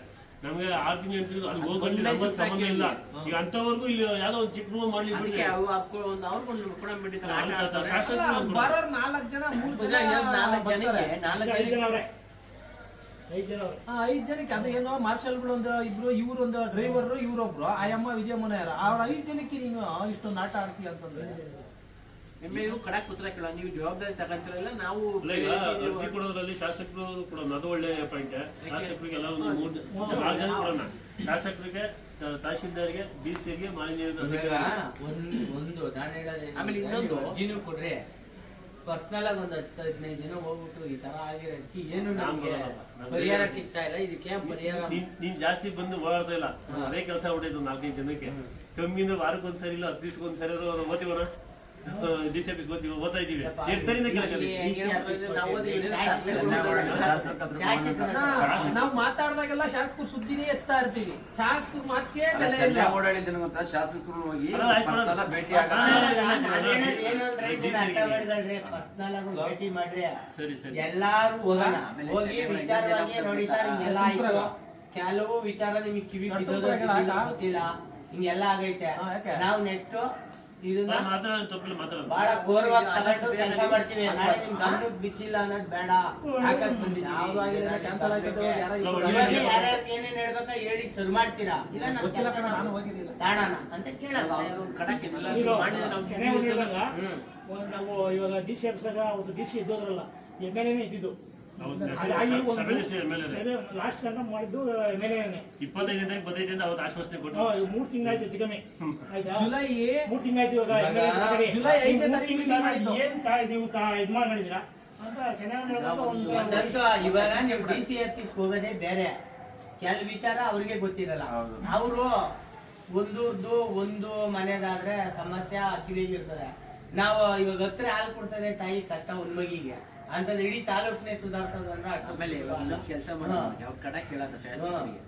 A: ನಮ್ಗೆ ಆರು ತಿಂಗಳು ಎಂಟು ತಿಂಗಳು ಅಲ್ಲಿ ಹೋಗಿ ನಮ್ಗೆ ಸಂಬಂಧ ಇಲ್ಲ. ಈಗ ಅಂತವರೆಗೂ ಇಲ್ಲಿ ಯಾವ್ದೋ ಒಂದು ಚಿಕ್ಕ ರೂಮ್ ಮಾಡ್ಲಿ ಬಿಟ್ರೆ ಶಾಸಕರು
B: ಬರೋರ್ ನಾಲ್ಕು ಜನ ಮೂರು ಜನ
D: ನಾಲ್ಕು. ಜನಕ್ಕೆ ನಾಲ್ಕು
E: ಐದು
D: ಜನಕ್ಕೆ.
E: ಜನ ಐದು ಜನ
B: ಆ, ಐದ್ ಜನಕ್ಕೆ ಅದ ಏನೋ ಮಾರ್ಷಲ್ಗಳು ಒಂದು ಇಬ್ರು ಇವ್ರ ಒಂದು ಡ್ರೈವರ್ ಇವ್ರೊಬ್ರು ಆಯಮ್ಮ ವಿಜಯ ಮನೆಯರ ಅವ್ರ ಐದ್ ಜನಕ್ಕೆ ನೀನು ಇಷ್ಟೊಂದು ಆಟ ಆಡ್ತೀಯ ಅಂತಂದ್ರೆ?
D: ಎಂ ಎಲ್ ಕಡಕ್ ಉತ್ತರ ಕೇಳೋ ನೀವು ಜವಾಬ್ದಾರಿ ತಗೊಂತಿರಲ್ಲ ನಾವು
A: ಅಲ್ಲ ಈಗ ಅರ್ಜಿ ಕೊಡೋದ್ರಲ್ಲಿ ಶಾಸಕರು ಕೊಡೋಣ ಅದು ಒಳ್ಳೆ ಪಾಯಿಂಟ್ ಶಾಸಕರಿಗೆಲ್ಲ ಒಂದು ಮೂರು ನಾಲ್ಕು ಜನ ಕೊಡೋಣ. ಶಾಸಕರಿಗೆ ತ- ತಹಶೀಲ್ದಾರ್ಗೆ ಬಿ ಸಿಗೆ ಮಾಲಿನ್ಯ
G: ಇವಾಗ ಒಂದು ನಾನು ಹೇಳೋದು
D: ಆಮೇಲೆ ಇನ್ನೊಂದು-
G: ಅರ್ಜಿನೂ ಕೊಡ್ರಿ ಪರ್ಸನಲ್ ಆಗಿ ಒಂದು ಹತ್ತು ಹದಿನೈದು ಜನ ಹೋಗ್ಬಿಟ್ಟು ಈ ತರ ಆಗಿರೋದಕ್ಕೆ ಏನು ನಮ್ಗೆ ಪರಿಹಾರ ಸಿಗ್ತಾ ಇಲ್ಲ. ಇದಕ್ಕೆ ಪರಿಹಾರ
A: ನೀನ್ ಜಾಸ್ತಿ ಬಂದು ಇಲ್ಲ. ಅದೇ ಕೆಲಸ ಹೊಡೆದು ನಾಲ್ಕೈದು ಜನಕ್ಕೆ. ಕಮ್ಮಿ ಅಂದ್ರೆ ವಾರಕ್ಕೆ ಒಂದ್ಸರಿ ಇಲ್ಲ ಹತ್ತು ದಿವ್ಸಕ್ಕೆ ಒಂದ್ಸರಿ ಓದ್ತೀವನ ಡಿ ಸಿ ಆಫೀಸ್ ಓದ್ತಾ ಇದೀವಿ ಎಷ್ಟು ಸರಿಯಿಂದ ಕೆಲಸ
D: ನಾವು
B: ಮಾತಾಡಿದಾಗೆಲ್ಲ ಶಾಸಕರು ಸುದ್ದಿನೇ ಎತ್ತಾ ಇರ್ತೀವಿ ಶಾಸಕರು ಮಾತಿಗೆ ಬೆಲೆ ಇಲ್ಲ
C: ಚೆನ್ನಾಗಿ ಓಡಾಡಿದ್ದೇನೆ ಗೊತ್ತಾ ಶಾಸಕರು ಹೋಗಿ ಭೇಟಿ
G: ಭೇಟಿ ಮಾಡ್ರಿ
A: ಸರಿ ಸರಿ
G: ಎಲ್ಲಾರು ಹೋಗೋಣ ಹೋಗಿ ವಿಚಾರವಾಗಿ
C: ಏನಾಗ್ತದೆ
G: ನೋಡಿ ಸರ್ ಹಿಂಗೆಲ್ಲ ಆಯ್ತು ಕೆಲವು ವಿಚಾರ ನಿಮಗೆ ಕಿವಿ ಗೊತ್ತಿಲ್ಲ ಹಿಂಗೆಲ್ಲ ಆಗೈತೆ? ನಾವು ನೆಕ್ಸ್ಟ್ ಇದನ್ನ
A: ಮಾತಾಡೋದು ತಪ್ಪಿಲ್ಲ ಮಾತಾಡೋದು.
G: ಬಹಳ ಗೌರವವಾಗಿ ತಗೊಂಡು ಕೆಲಸ ಮಾಡ್ತೀವಿ ನಾಳೆ ನಿಮ್ ಗಮನಕ್ಕೆ ಬಿದ್ದಿಲ್ಲ ಅನ್ನೋದು ಬೇಡ. ಹಾಕಕ್ ಬಂದಿದ್ದೀವಿ.
B: ಯಾವ್ದು ಆಗಿಲ್ಲ, ಕ್ಯಾನ್ಸಲ್ ಯಾರೋ
G: ಏನೇನ್ ಹೇಳ್ಬೇಕ ಹೇಳಿ ಶುರು ಮಾಡ್ತೀರಾ? ಇಲ್ಲ ನಾನು ಕೆಲ್ಸ. ತಾಣನ? ಅಂತ ಕೇಳಲ್ಲ
D: ನಾವು
E: ಇವಾಗ ಡಿ ಸಿ ಆಫೀಸಾಗ ಒಂದು ಡಿ ಸಿ ಇದ್ದೋದ್ರಲ್ಲ ಎಂ ಎಲ್ ಎನೇ ಇದ್ದಿದ್ದು. ಲಾಸ್ಟ್ ಗಂಟ ಮಾಡಿದ್ದು ಎಂ ಎಲ್ ಎನೇ
A: ಇಪ್ಪತ್ತೈದರಿಂದ ಇಪ್ಪತ್ತೈದರಿಂದ ಅವತ್ತು ಆಶ್ವಾಸನೆ ಕೊಟ್ಟು
E: ಮೂರು ತಿಂಗಳಾಯ್ತು ಆಯ್ತಾ
B: ಜುಲೈ
E: ಮೂರು ತಿಂಗಳಾಯ್ತು ಇವಾಗ
B: ಜುಲೈ ಐದನೇ ತಾರೀಕು.
E: ಏನ್ ನೀವು ಇದ್ ಅಂತ ಚೆನ್ನಾಗಿ
G: ಇವಾಗ ನೀವು ಡಿ ಸಿ ಆಫೀಸ್ ಹೋಗೋದೇ ಬೇರೆ. ಕೆಲ ವಿಚಾರ ಅವ್ರಿಗೆ ಗೊತ್ತಿರಲ್ಲ. ಅವರು ಒಂದೂರ್ದು ಒಂದು ಮನೆದಾದ್ರೆ ಸಮಸ್ಯೆ ಕಿವಿಗಿರ್ತದೆ ನಾವು ಇವಾಗ ಹತ್ರ ಹಾಲು ಕೊಡ್ತದೆ ತಾಯಿ ಕಷ್ಟ ಒಂದ್ ಮಗಿಗೆ. ಅಂತಂದ್ರೆ ಇಡೀ ತಾಲೂಕ್ನೇ ಅಷ್ಟು
D: ಆಮೇಲೆ. ಕೆಲಸ ಮಾಡೋದು ಯಾವ ಕಡಕ್ ಕೇಳೋದ ಶಾಸಕರಿಗೆ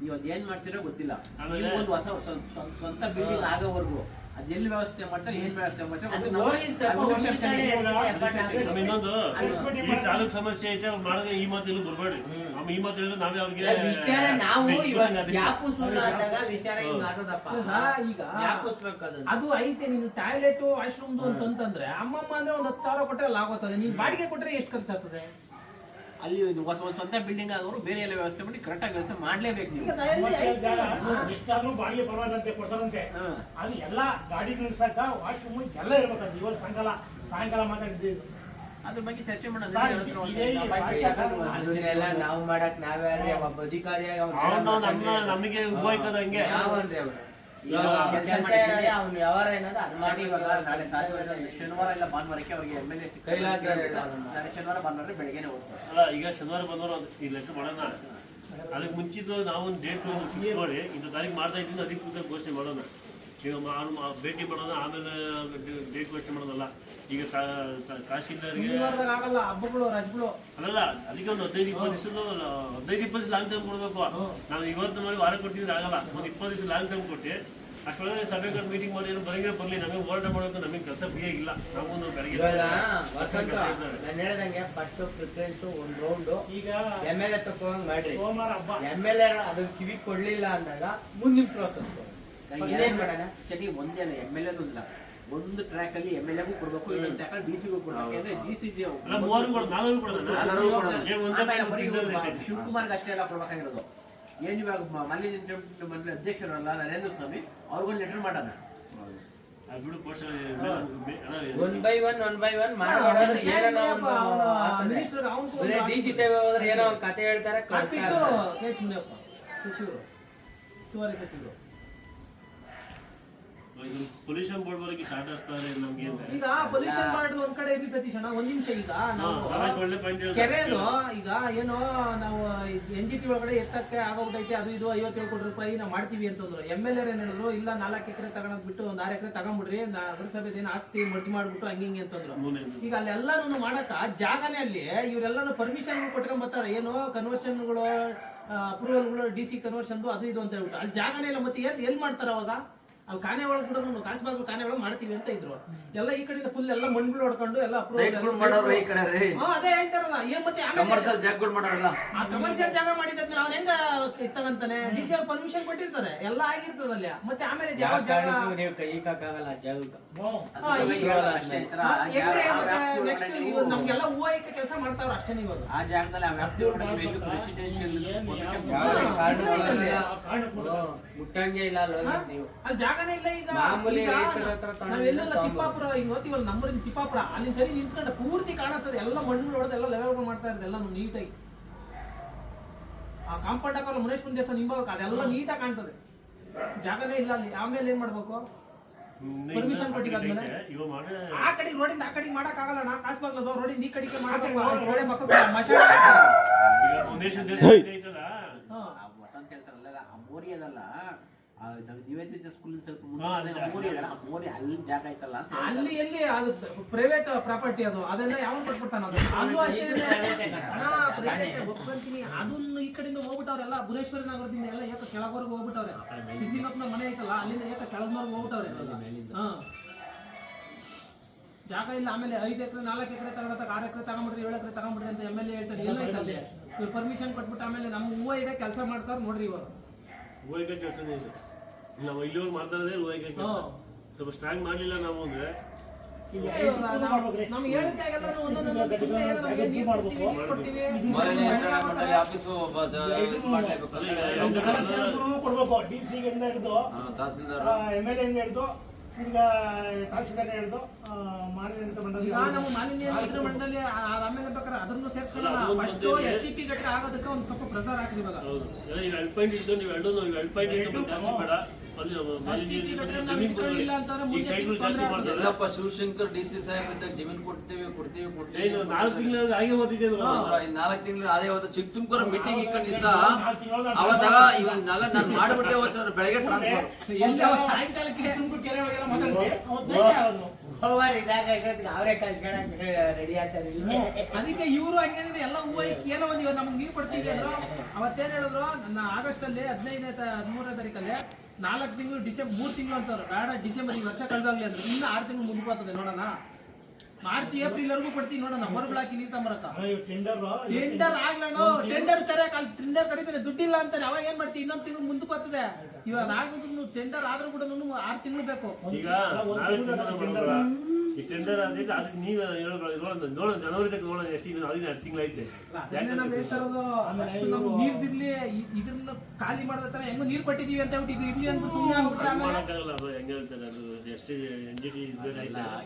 D: ನೀವು ಅದ್ ಏನ್ ಮಾಡ್ತೀರೋ ಗೊತ್ತಿಲ್ಲ. ನೀವು ಒಂದು ಹೊಸ ಸ್ವ- ಸ್ವ- ಸ್ವಂತ ಬಿಲ್ಡಿಂಗ್ ಆಗೋವರೆಗೂ. ಅದ್ ಎಲ್ಲಿ ವ್ಯವಸ್ಥೆ ಮಾಡ್ತಾರೆ ಏನ್ ವ್ಯವಸ್ಥೆ ಮಾಡ್ತಾರೆ
A: ಇನ್ನೊಂದು ಈ ತಾಲೂಕ್ ಸಮಸ್ಯೆ ಐತೆ ಅವ್ರು ಮಾಡಿದ್ರೆ ಈ ಮಾತು ಎಲ್ಲೂ ಬರ್ಬೇಡ್ರಿ ನಮ್ಮ ಈ ಮಾತು ಹೇಳಿದ್ರೆ ನಾವೇ ಅವ್ರಿಗೆ
G: ವಿಚಾರ ನಾವು ವಿಚಾರ
B: ಈಗ
G: ಯಾಕೋಸ್ಬೇಕು
B: ಅದು ಐತೆ ನೀನು ಟಾಯ್ಲೆಟ್ ವಾಶ್ರೂಮ್ದು ಅಂತಂದ್ರೆ ಅಮ್ಮಮ್ಮ ಅಂದ್ರೆ ಒಂದ್ ಹತ್ತು ಸಾವಿರ ಕೊಟ್ಟರೆ ಲಾಭ ಆಗೋತದೆ ನೀನ್ ಬಾಡಿಗೆ ಕೊಟ್ರೆ ಎಷ್ಟು ಖರ್ಚಾಗ್ತದೆ?
D: ಅಲ್ಲಿ ಹೊಸ ಒಂದು ಸ್ವಂತ ಬಿಲ್ಡಿಂಗ್ ಆಗೋರು ಬೇರೆ ಎಲ್ಲ ವ್ಯವಸ್ಥೆ ಮಾಡಿ ಕರೆಕ್ಟ್ ಆಗಿ ಕೆಲಸ ಮಾಡ್ಲೇಬೇಕು ನೀವು.
E: ಕಮರ್ಷಿಯಲ್ ಜಾಗ ಎಷ್ಟಾದ್ರೂ ಬಾಡಿಗೆ ಪರವಾದಂತೆ ಕೊಡ್ತಾರಂತೆ.
D: ಹಾ.
E: ಅದು ಎಲ್ಲ ಗಾಡಿ ನಿಲ್ಸಕ ವಾಶ್ರೂಮ್ ಎಲ್ಲ ಇರ್ಬೇಕಂತ. ಇವತ್ತು ಸಾಯಂಕಾಲ ಸಾಯಂಕಾಲ ಮಾತಾಡಿದ್ದೀವಿ
D: ಅದ್ರ ಬಗ್ಗೆ ಚರ್ಚೆ ಮಾಡೋದು ನಾವು
G: ಮಾಡಕ್ ನಾವೇ ಅಲ್ಲಿ ಒಬ್ಬ ಅಧಿಕಾರಿಯಾಗಿ
A: ನಮಗೆ ಉಪಯೋಗದ ಹಂಗೆ
G: ಯಾವನ್ರಿ ಅವ್ನು? ವ್ಯವಹಾರ ಏನದ ಅದ್ ಮಾಡಿ
D: ಇವಾಗ ನಾಳೆ ಸಾಧ್ಯವಾದ್ರೆ ಶನಿವಾರ ಇಲ್ಲ ಭಾನುವಾರಕ್ಕೆ ಅವರಿಗೆ ಎಂ ಎಲ್ ಎ. ನಾಳೆ ಶನಿವಾರ ಭಾನುವಾರ ಬೆಳಗ್ಗೆನೆ ಹೋಗ್ತಾರೆ.
A: ಅಲ್ಲ ಈಗ ಶನಿವಾರ ಬಂದವರು ಈ ಲೆಕ್ಕ ಮಾಡೋಣ. ಅದಕ್ಕೆ ಮುಂಚಿತ ನಾವು ಒಂದು ಡೇಟ್ ಫಿಕ್ಸ್ ಮಾಡಿ ಇಂಥ ತಾರೀಕು ಮಾಡ್ತಾ ಇದ್ದೀನಿ ಅಧಿಕೃತ ಘೋಷಣೆ ಮಾಡೋಣ. ಈಗ ನಾನು ಭೇಟಿ ಮಾಡೋದು ಆಮೇಲೆ ಡೇಟ್ ಘೋಷಣೆ ಮಾಡೋದಲ್ಲ. ಈಗ ತಹಶೀಲ್ದಾರ್ಗೆ
B: ಆಗಲ್ಲ ಹಬ್ಬಗಳು ರಜಗಳು.
A: ಅಲ್ಲಲ್ಲ ಅದಕ್ಕೆ ಒಂದು ಹದಿನೈದು ಇಪ್ಪತ್ತು ದಿವಸ ಹದಿನೈದು ಇಪ್ಪತ್ತು ಲಾಂಗ್ ಟೈಮ್ ಕೊಡ್ಬೇಕು. ನಾವು ಇವತ್ತು ಮಾಡಿ ವಾರ ಕೊಟ್ಟಿದ್ರೆ ಆಗಲ್ಲ. ಒಂದು ಇಪ್ಪತ್ತು ದಿವಸ ಲಾಂಗ್ ಟೈಮ್ ಕೊಟ್ಟು ಅಷ್ಟೊಳಗೆ ಸಭೆ ಮೀಟಿಂಗ್ ಮಾಡಿ ಏನು ಬರಂಗೆ ಬರಲಿ. ನಮಗೆ ಹೋರಾಟ ಮಾಡೋದು ನಮಗೆ ಕೆಲಸ ಫ್ರೀ ಇಲ್ಲ. ನಮಗೊಂದು ಕರೆಗೆ ಬೆಳಗ್ಗೆ.
G: ನಾನು ಹೇಳ್ದಂಗೆ ಫಸ್ಟ್ ಪ್ರಿಫರೆನ್ಸ್ ಒಂದು ರೌಂಡ್
E: ಈಗ
G: ಎಂ ಎಲ್ ಎ ತಕೊಂಡ್ ಮಾಡ್ರಿ.
E: ಸೋಮವಾರ ಹಬ್ಬ.
G: ಎಂ ಎಲ್ ಎ ಅದನ್ನ ಕಿವಿ ಕೊಡ್ಲಿಲ್ಲ ಅಂದಾಗ ಮುಂದಿನ ಪ್ರೋಸೆಸ್
D: ಚಟಿ ಒಂದೇ ಅಲ್ಲ ಎಂ ಎಲ್ ಇಲ್ಲ ಒಂದು ಟ್ರ್ಯಾಕ್ ಅಲ್ಲಿ ಎಂ ಎಲ್ ಎಗೂ ಕೊಡ್ಬೇಕು ಇನ್ನೊಂದು ಟ್ರ್ಯಾಕ್ ಅಲ್ಲಿ ಡಿ ಸಿಗೂ ಕೊಡ್ಬೇಕು. ಡಿ ಸಿ
A: time ಅಷ್ಟೇ.
D: ಎಲ್ಲ ಕೊಡ್ಬೇಕಾಗಿರೋದು. ಏನ್ ಇವಾಗ ಮಾಲಿನ್ಯ ಮಂಡಳಿ ಅಧ್ಯಕ್ಷರಲ್ಲ ನರೇಂದ್ರ ಸ್ವಾಮಿ ಅವ್ರಿಗೊಂದು ಲೆಟರ್ ಮಾಡೋಣ.
G: One by one one by one ಮಾಡೋದ್ರೆ ಏನೋ ಡಿ ಸಿ ಹೋದ್ರೆ ಒಂದು ಕತೆ ಹೇಳ್ತಾರೆ
B: ಸಚಿವರು ಉಸ್ತುವಾರಿ ಸಚಿವರು.
A: ಪೊಲ್ಯೂಷನ್ ಬೋರ್ಡ್ ಬರೋಕೆ ಸ್ಟಾರ್ಟ್ ಆಗ್ತಾರೆ ನಮ್ಗೆ
B: ಈಗ ಪೊಲ್ಯೂಷನ್ ಮಾಡೋದು ಒಂದ್ ಕಡೆ ಇರ್ಲಿ ಸತೀಶ್ ಅಣ್ಣ ಒಂದ್ ನಿಮಿಷ ಈಗ ನಾವು
A: ರಮೇಶ್ ಒಳ್ಳೆ ಪಾಯಿಂಟ್
B: ಕೆರೆದು ಈಗ ಏನೋ ನಾವು ಎನ್ ಜಿ ಟಿ ಒಳಗಡೆ ಎತ್ತಕ್ಕೆ ಆಗೋಗ್ತೈತೆ ಅದು ಇದು ಐವತ್ತೇಳು ಕೋಟಿ ರೂಪಾಯಿ ನಾವು ಮಾಡ್ತೀವಿ ಅಂತಂದ್ರು ಎಂ ಎಲ್ ಎರ್ ಏನ್ ಹೇಳಿದ್ರು ಇಲ್ಲ ನಾಲ್ಕು ಎಕರೆ ತಗೊಂಡ್ ಬಿಟ್ಟು ಒಂದ್ ಆರು ಎಕರೆ ತಗೊಂಡ್ಬಿಡ್ರಿ ನಗರಸಭೆ ಏನ್ ಆಸ್ತಿ ಮರ್ಜ್ ಮಾಡ್ಬಿಟ್ಟು ಹಂಗೆ ಹಿಂಗೆ ಅಂತಂದ್ರು ಈಗ ಅಲ್ಲೆಲ್ಲಾನು ಮಾಡಕ ಜಾಗನೇ ಅಲ್ಲಿ ಇವರೆಲ್ಲಾನು ಪರ್ಮಿಷನ್ ಕೊಟ್ಕೊಂಡ್ ಬರ್ತಾರೆ. ಏನು ಕನ್ವರ್ಷನ್ಗಳು ಅಪ್ರೂವಲ್ಗಳು ಡಿ ಸಿ ಕನ್ವರ್ಷನ್ ಅದು ಇದು ಅಂತ ಹೇಳ್ಬಿಟ್ಟು. ಅಲ್ಲಿ ಜಾಗನೇ ಇಲ್ಲ. ಮತ್ತೆ ಎಲ್ಲಿ ಮಾಡ್ತಾರ ಅವಾಗ? ಅಲ್ಲಿ ಕಾನೆ ಒಳಗೆ ಕೂಡ ಕಾಸಬಾಗ್ಲು ಕಾನೆ ಒಳಗೆ ಮಾಡ್ತೀವಿ ಅಂತ ಇದ್ರು. ಎಲ್ಲ ಈ ಕಡೆಯಿಂದ ಫುಲ್ ಎಲ್ಲ ಮಣ್ಗಳು ಹೊಡ್ಕೊಂಡು ಎಲ್ಲ
C: ಸೈಟ್ಗಳು ಮಾಡೋರು ಈ ಕಡೆ ರೀ.
B: ಹಾ, ಅದೇ ಹೇಳ್ತಾರಲ್ಲ ಏನ್ ಮತ್ತೆ ಆಮೇಲೆ
C: ಕಮರ್ಷಿಯಲ್ ಜಾಗಗಳು ಮಾಡೋರಲ್ಲ.
B: ಆ ಕಮರ್ಷಿಯಲ್ ಜಾಗ ಮಾಡಿದ್ಮೇಲೆ ಅವ್ನ ಹೆಂಗ ಇತ್ತವಂತಾನೆ ಡಿ ಸಿ ಅವ್ರು ಪರ್ಮಿಷನ್ ಕೊಟ್ಟಿರ್ತಾರೆ ಎಲ್ಲ ಆಗಿರ್ತದಲ್ಲ ಮತ್ತೆ ಆಮೇಲೆ
G: ಯಾವ
B: ಯಾವ ಜಾಗ
G: ಕಾರಣಕ್ಕೂ ನೀವು ಕೈ ಹಾಕಕ್ಕಾಗಲ್ಲ ಜಾಗಕ್ಕೆ
E: ನೋ.
B: ಹಾ, ಈಗ
D: ಅಷ್ಟೇ. ಈ ತರ
B: ಹಾ,
D: ಆ
B: ಹೆಂಗೆ
D: ಜಾಗ- ಆ
B: ಮತ್ತೆ
D: ವ್ಯಾಪ್ತಿ
B: next
D: ಒಳಗಡೆ
B: ಇವ್ರು
D: ನೀವು-
B: ನಮ್ಗೆಲ್ಲ ಹೂವ ಇಕ್ಕ ಕೆಲಸ ಮಾಡ್ತಾವ್ರ ಅಷ್ಟೇ ಇವಾಗ.
D: ಆ ಜಾಗದಲ್ಲಿ ಆ ವ್ಯಾಪ್ತಿ ಒಳಗಡೆ ನೀವು
E: ಯಾವ-
G: ಮುಟ್ಟಂಗೆ ಇಲ್ಲ ಅಲ್ಲಿ ನೀವು.
B: ಅಲ್ಲಿ ಜಾಗ ಜಾಗನೇ ಇಲ್ಲ ಈಗ.
G: ಮಾಮೂಲಿ
B: ಈಗ
G: ರೈತರ ಹತ್ರ ತಗೊಂಡು ತಗೊಂಡು
B: ತಿಪ್ಪಾಪುರ ಈಗ ಓದ್ತೀವಲ್ಲ ನಮ್ಮೂರಿನ ತಿಪ್ಪಾಪುರ ಅಲ್ಲಿ ಸರಿ ನಿಂತ್ಕೊಂಡು ಪೂರ್ತಿ ಕಾಣಿಸ್ತದೆ ಎಲ್ಲ ಮಣ್ಣು ಹೊಡೆದು ಎಲ್ಲ ಲೆವೆಲ್ ಮಾಡ್ತಾ ಇರೋದು ಎಲ್ಲ ನೀಟಾಗಿ. ಆ ಕಾಂಪೌಂಡ್ ಹಾಕಲ್ಲ ಮುನೇಶ್ವರ ದೇವಸ್ಥಾನ ನಿಂಬಾಗ ಅದೆಲ್ಲ ನೀಟಾಗಿ ಕಾಣ್ತದೆ. ಜಾಗನೇ ಇಲ್ಲ ಅಲ್ಲಿ ಆಮೇಲೆ ಏನ್ ಮಾಡ್ಬೇಕು? ಪರ್ಮಿಷನ್ ಕೊಟ್ಟಿದ್ದಾದ್ಮೇಲೆ? ಆ ಕಡೆ ರೋಡಿಂದ ಆ ಕಡೆಗೆ ಮಾಡಕ್ ಆಗಲ್ಲ ನಾ ಕಾಸು ಬಾಗ್ಲದು ರೋಡಿಂದ ಈ ಕಡೆಗೆ ಮಾಡಬೇಕು ರೋಡೆ ಮಕ್ಕ ಹಾ.
D: ವಸಂತ ಹೇಳ್ತಾರಲ್ಲ ಆ ಮೋರಿ ಅದಲ್ಲ. ನಿವೇದಿತ ಸ್ಕೂಲ್ ಸ್ವಲ್ಪ ಮೋರಿ ಅಲ್ಲಿ ಜಾಗ ಐತಲ್ಲ
B: ಅಲ್ಲಿ ಎಲ್ಲಿ ಅದು ಪ್ರೈವೇಟ್ ಪ್ರಾಪರ್ಟಿ ಅದು ಅದೆಲ್ಲ ಯಾವ ಕೊಟ್ಬಿಡ್ತಾನ ಅದು? ಅಲ್ಲೂ ಅಷ್ಟೇ ಒಪ್ಕೊಂತೀನಿ ಅದನ್ನ ಈ ಕಡೆಯಿಂದ ಹೋಗ್ಬಿಟ್ಟವ್ರೆಲ್ಲ ಭುವನೇಶ್ವರಿ ನಗರದಿಂದ ಎಲ್ಲ ಏಕ ಕೆಳಗವರೆಗೆ ಹೋಗ್ಬಿಟ್ಟವ್ರೆ. ಸಿದ್ದಿನಪ್ಪನ ಮನೆ ಐತಲ್ಲ ಅಲ್ಲಿಂದ ಏಕ ಕೆಳಗ್ನವ್ರಿಗೆ ಹೋಗ್ಬಿಟ್ಟವ್ರೆ. ಹಾ. ಜಾಗ ಇಲ್ಲ ಆಮೇಲೆ ಐದು ಎಕರೆ ನಾಲ್ಕು ಎಕರೆ ತಗೊಳತ್ತಾಗ ಆರು ಎಕರೆ ತಗೊಂಬಿಡ್ರಿ ಏಳು ಎಕರೆ ತಗೊಂಬಿಡ್ರಿ ಅಂತ ಎಂ ಎಲ್ ಎ ಹೇಳ್ತಾರೆ. ಎಲ್ಲ ಐತಲ್ಲಿ. ಪರ್ಮಿಷನ್ ಕೊಟ್ಬಿಟ್ಟು ಆಮೇಲೆ ನಮ್ಮ ಹೂವ ಇಡೋ ಕೆಲಸ ಮಾಡ್ತಾರೆ ನೋಡ್ರಿ ಇವರು.
A: ಹೂವಿಕ ಕೆಲಸನೇ ಇದೆ. ನಾವು ಇಲ್ಲಿವರೆಗೆ ಮಾಡ್ತಾ ಇರೋದೇ ಹೂವಿಕ ಕೆಲಸ. ಸ್ವಲ್ಪ ಸ್ಟ್ರಾಂಗ್ ಮಾಡಲಿಲ್ಲ ನಾವು ಅಂದ್ರೆ
C: ತಹಸೀಲ್ದಾರ.
E: ಎಂ ಎಲ್ ಎ ಹಿಡಿದು ಈಗ ತಹಸೀಲ್ದಾರ್ ಹಿಡಿದು
B: ಈಗ ನಮ್ಮ ಮಾಲಿನ್ಯ ನಿಯಂತ್ರಣ ಮಂಡಳಿ ಆ- ಆಮೇಲೆ ಬೇಕಾದ್ರೆ ಅದನ್ನು ಸೇರ್ಸ್ಕೊಳ್ಳೋಣ.
A: ಅಲ್ಲ,
B: ಫಸ್ಟ್
A: ಅದೊಂದು
B: ಎಸ್ ಟಿ ಪಿ ಗಟ್ಟೆ ಆಗೋದಕ್ಕೆ ಒಂದು ಸ್ವಲ್ಪ ಪ್ರೆಸರ್ ಹಾಕಿದ್ವಿ ಇವಾಗ.
A: ಹೌದು. ಈಗ ಎರಡು ಪಾಯಿಂಟ್ ಇದ್ದು ನೀವು ಎರಡು ನಾವು ಎರಡು ಪಾಯಿಂಟ್ ಇಟ್ಟು ಜಾಸ್ತಿ ಬೇಡ. ಮಾಲಿನ್ಯ ಮಾಡ್ತಾರೆ.
C: ಎಲ್ಲಪ್ಪ ಶಿವಶಂಕರ್ ಡಿ ಸಿ ಸಾಹೇಬ್ ಇದ್ದಾಗ ಜಮೀನ್ ಕೊಡ್ತೇವೆ ಕೊಡ್ತೇವೆ ಕೊಡ್ತೀವಿ
A: ನಾಲ್ಕು ತಿಂಗಳ ಹಾಗೆ
C: ನಾಲ್ಕು ತಿಂಗಳು ಅದೇ ಹೋದ ಚಿಕ್ಕ ತುಮಕೂರು ಮೀಟಿಂಗ್ ಇಕ್ಕಂಡು ಅವಾಗ ಅವತ್ತಾಗ ಇವಾಗ ನಾನು ಮಾಡ್ಬಿಟ್ಟೆ ಓದ್ತಾರೆ ಬೆಳಗ್ಗೆ ಟ್ರಾನ್ಸ್ಫರ್
G: ರೆಡಿ
B: ಅದಕ್ಕೆ ಇವರು ಹಂಗೇನಿದೆ, ಎಲ್ಲ ಹೂವು ಏನೋ ಒಂದು ಇವಾಗ ನಮ್ಗೆ ನೀರು ಕೊಡ್ತೀವಿ ಅಂದ್ರು. ಅವತ್ತೇನ್ ಹೇಳಿದ್ರು, ನನ್ನ ಆಗಸ್ಟ್ ಅಲ್ಲಿ ಹದಿನೈದನೇ ಹದಿಮೂರನೇ ತಾರೀಕಲ್ಲಿ ನಾಲ್ಕು ತಿಂಗಳು ಡಿಸೆಂಬರ್, ಮೂರು ತಿಂಗಳು ಅಂತಾರೆ. ಬೇಡ, ಡಿಸೆಂಬರ್ ಈ ವರ್ಷ ಕಳೆದಾಗ್ಲಿ ಅಂದ್ರೆ. ಇನ್ನು ಆರು ತಿಂಗಳು ಮುಗಿಬಾರ್ತದೆ ನೋಡೋಣ. ಮಾರ್ಚ್ ಏಪ್ರಿಲ್ ವರೆಗೂ ಕೊಡ್ತೀನಿ ನೋಡೋಣ ನಂಬರ್ ಹಾಕಿ ನೀರು
E: ಇವ್ ಟೆಂಡರ್
B: ಆಗ್ಲಣ್ಣ ಆಗ್ಲಣ ಟೆಂಡರ್ ಕರೆಯಕ್ ಅಲ್ಲಿ ಟೆಂಡರ್ ಕರೀತಾರೆ ದುಡ್ಡಿಲ್ಲ ಅಂತಾರೆ ಅವಾಗ ಏನ್ ಮಾಡ್ತೀವಿ ಇನ್ನೊಂದ್ ತಿಂಗಳು ಮುಂದಕ್ಕೆ ಬರ್ತದೆ ಇವಾಗ ಆಗಿದ್ರು ಟೆಂಡರ್ ಆದ್ರೂ ಕೂಡ ಆರ್ ತಿಂಗಳು ಬೇಕು.
A: ಈಗ ಈ ಟೆಂಡರ್ ಅಂದ್ರೆ ಅದಕ್ಕೆ ನೀವು ಹೇಳೋದು ನೋಡೋಣ ನೋಡೋಣ ಜನವರಿ ತಕ್ಕ ನೋಡೋಣ ಎಷ್ಟು ಈಗ ಅದನ್ನ ಎರಡು ತಿಂಗಳು ಐತೆ.
B: ನೀರ್ದಿರ್ಲಿ ಇದನ್ನ ಖಾಲಿ ಮಾಡಿದ ಹೆಂಗೋ ನೀರ್ ಕೊಟ್ಟಿದೀವಿ ಅಂತ ಹೇಳ್ಬಿಟ್ಟು ಇದು ಇರ್ಲಿ ಅಂತ ಸುಮ್ಮನೆ ಆಗ್ಬಿಟ್ರೆ ಆಮೇಲೆ
A: ಅದು ಹೆಂಗೆ ಹೇಳ್ತಾರೆ ಅದು ಎಷ್ಟು ಎನ್ ಜಿ ಟಿ
C: ಇಲ್ಲ